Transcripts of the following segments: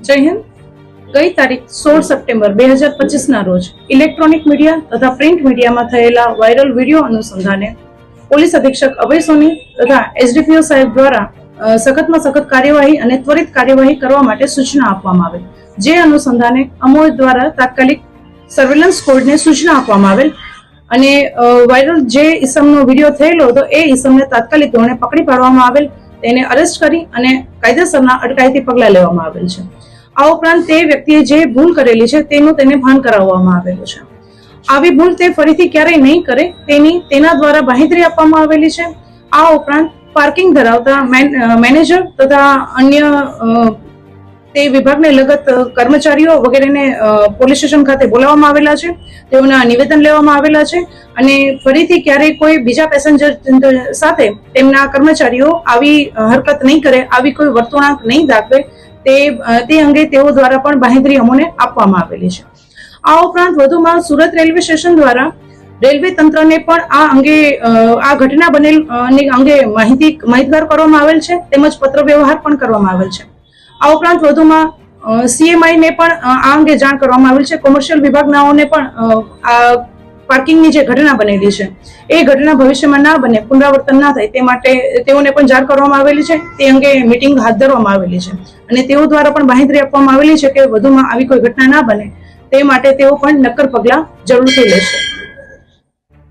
જય હિન્દ. ગઈ તારીખ સોળ સપ્ટેમ્બર બે હજાર પચીસના રોજ ઇલેક્ટ્રોનિક મીડિયા તથા પ્રિન્ટ મીડિયામાં થયેલા વાયરલ વીડિયો અનુસંધાને પોલીસ અધિક્ષક અભય સોની તથા એસડીપીઓ સાહેબ દ્વારા સખતમાં સખત કાર્યવાહી અને ત્વરિત કાર્યવાહી કરવા માટે સૂચના આપવામાં આવેલ. જે અનુસંધાને અમોદ દ્વારા તાત્કાલિક સર્વેલન્સ કોડને સૂચના આપવામાં આવેલ અને વાયરલ જે ઈસમનો વીડિયો થયેલો હતો એ ઈસમને તાત્કાલિક ધોરણે પકડી પાડવામાં આવેલ. તેને અરેસ્ટ કરી અને કાયદેસરના અટકાયતી પગલાં લેવામાં આવેલ છે. આ ઉપરાંત તે વ્યક્તિએ જે ભૂલ કરેલી છે તેનું તેને ભાન કરાવવામાં આવેલું છે. આવી ભૂલ તે ફરીથી ક્યારેય નહીં કરે તેની તેના દ્વારા બાંહેધરી આપવામાં આવેલી છે. આ ઉપરાંત પાર્કિંગ ધરાવતા મેનેજર તથા અન્ય તે વિભાગને લગત કર્મચારીઓ વગેરેને પોલીસ સ્ટેશન ખાતે બોલાવવામાં આવેલા છે. તેઓના નિવેદન લેવામાં આવેલા છે અને ફરીથી ક્યારેય કોઈ બીજા પેસેન્જર સાથે તેમના કર્મચારીઓ આવી હરકત નહીં કરે, આવી કોઈ વર્તણૂક નહીં દાખવે, તે તે અંગે તેઓ દ્વારા પણ બાહેંધરી અમોને આપવામાં આવેલી છે. આ ઉપરાંત વધુમાં સુરત રેલવે સ્ટેશન દ્વારા રેલવે તંત્રને પણ આ અંગે આ ઘટના બનેલ અંગે માહિતી, માહિતગાર કરવામાં આવેલ છે, તેમજ પત્ર વ્યવહાર પણ કરવામાં આવેલ છે. આ ઉપરાંત વધુમાં સીએમઆઈને પણ આ અંગે જાણ કરવામાં આવેલ છે. કોમર્શિયલ વિભાગનાઓને પણ આ પાર્કિંગની જે ઘટના બનેલી છે, એ ઘટના ભવિષ્યમાં ના બને, પુનરાવર્તન ના થાય, તે માટે તેઓને પણ જાણ કરવામાં આવેલી છે. તે અંગે મિટિંગ હાથ ધરવામાં આવેલી છે. અને તેઓ દ્વારા પણ બાંહેધરી આપવામાં આવેલી છે કે વધુમાં આવી કોઈ ઘટના ના બને, તે માટે તેઓ પણ નક્કર પગલાં જરૂરથી લેશે.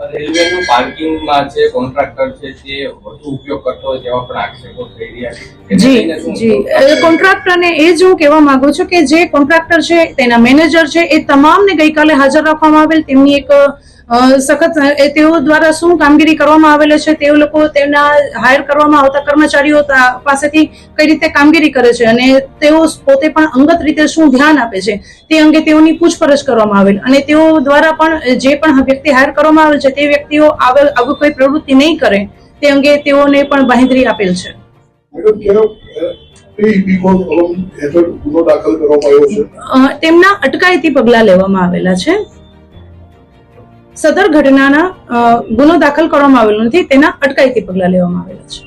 રેલવેનું પાર્કિંગમાં જે કોન્ટ્રાક્ટર છે તે વધુ ઉપયોગ કરતો જેવા તેવા પણ આક્ષેપો થઈ રહ્યા છે. જી કોન્ટ્રાક્ટરને એ જ હું કહેવા માંગુ છું કે જે કોન્ટ્રાક્ટર છે તેના મેનેજર છે એ તમામને ગઈકાલે હાજર રાખવામાં આવેલ તેમની એક સખત તેઓ દ્વારા શું કામગીરી કરવામાં આવેલ છે? તેઓ લોકો તેમના હાયર કરવામાં આવતા કર્મચારીઓ પાસેથી કઈ રીતે કામગીરી કરે છે? અને તેઓ પોતે પણ અંગત રીતે શું ધ્યાન આપે છે? તે અંગે તેઓની પૂછપરછ કરવામાં આવેલ. અને તેઓ દ્વારા પણ જે પણ વ્યક્તિ હાયર કરવામાં આવેલ છે તે વ્યક્તિઓ આગળ આવી કોઈ પ્રવૃત્તિ નહીં કરે તે અંગે તેઓને પણ બાહેંધરી આપેલ છે. તેમના અટકાયતી પગલાં લેવામાં આવેલા છે. સદર ઘટનાના ગુનો દાખલ કરવામાં આવેલો નથી તેના અટકાયતી પગલાં લેવામાં આવેલા છે.